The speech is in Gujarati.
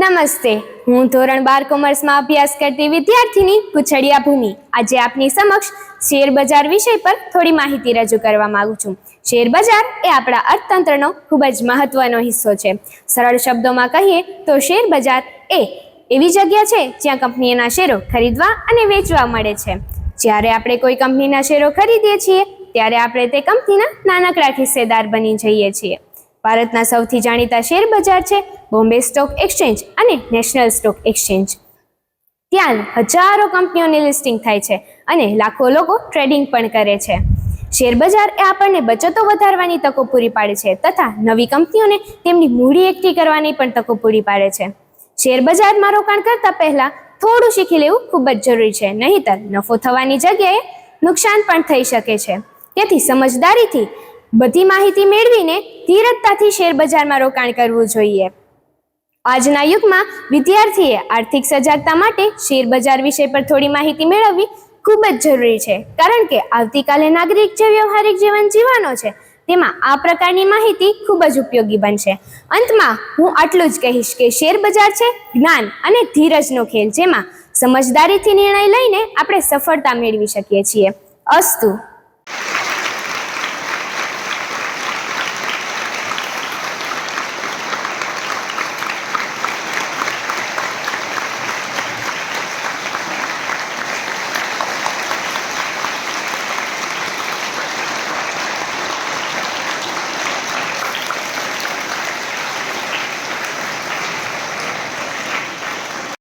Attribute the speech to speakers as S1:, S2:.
S1: નમસ્તે. હું ધોરણ બાર કોમર્સમાં અભ્યાસ કરતી વિદ્યાર્થીની કુછડિયા ભૂમિ. આજે આપની સમક્ષ શેર બજાર વિષય પર થોડી માહિતી રજૂ કરવા માંગુ છું. શેર બજાર એ આપણા અર્થતંત્રનો ખૂબ જ મહત્વનો હિસ્સો છે. સરળ શબ્દોમાં કહીએ તો શેર બજાર એ એવી જગ્યા છે જ્યાં કંપનીના શેરો ખરીદવા અને વેચવા મળે છે. જ્યારે આપણે કોઈ કંપનીના શેરો ખરીદીએ છીએ, ત્યારે આપણે તે કંપનીના નાનકડા હિસ્સેદાર બની જઈએ છીએ. ભારતના સૌથી જાણીતા શેર બજાર છે બોમ્બે સ્ટોક એક્સચેન્જ અને નેશનલ સ્ટોક એક્સચેન્જ. ત્યાં હજારો કંપનીઓની લિસ્ટિંગ થાય છે અને લાખો લોકો ટ્રેડિંગ પણ કરે છે. શેર બજાર એ આપણને બચતો વધારવાની તકો પૂરી પાડે છે તથા નવી કંપનીઓને તેમની મૂડી એકઠી કરવાની પણ તકો પૂરી પાડે છે. શેર બજારમાં રોકાણ કરતા પહેલા થોડું શીખી લેવું ખૂબ જ જરૂરી છે, નહીંતર નફો થવાની જગ્યાએ નુકસાન પણ થઈ શકે છે. તેથી સમજદારીથી બધી માહિતી મેળવીને ધીરજતાથી શેર બજારમાં રોકાણ કરવું જોઈએ. આજના યુગમાં વિદ્યાર્થીએ આર્થિક સજાગતા માટે શેર બજાર વિષય પર થોડી માહિતી મેળવવી ખૂબ જ જરૂરી છે. કારણ કે આવતીકાલે નાગરિક જે વ્યવહારિક જીવન જીવવાનો છે, તેમાં આ પ્રકારની માહિતી ખૂબ જ ઉપયોગી બનશે. અંતમાં, હું આટલું જ કહીશ કે શેર બજાર છે જ્ઞાન અને ધીરજનો ખેલ, જેમાં સમજદારીથી નિર્ણય લઈને આપણે સફળતા મેળવી શકીએ છીએ. અસ્તુ.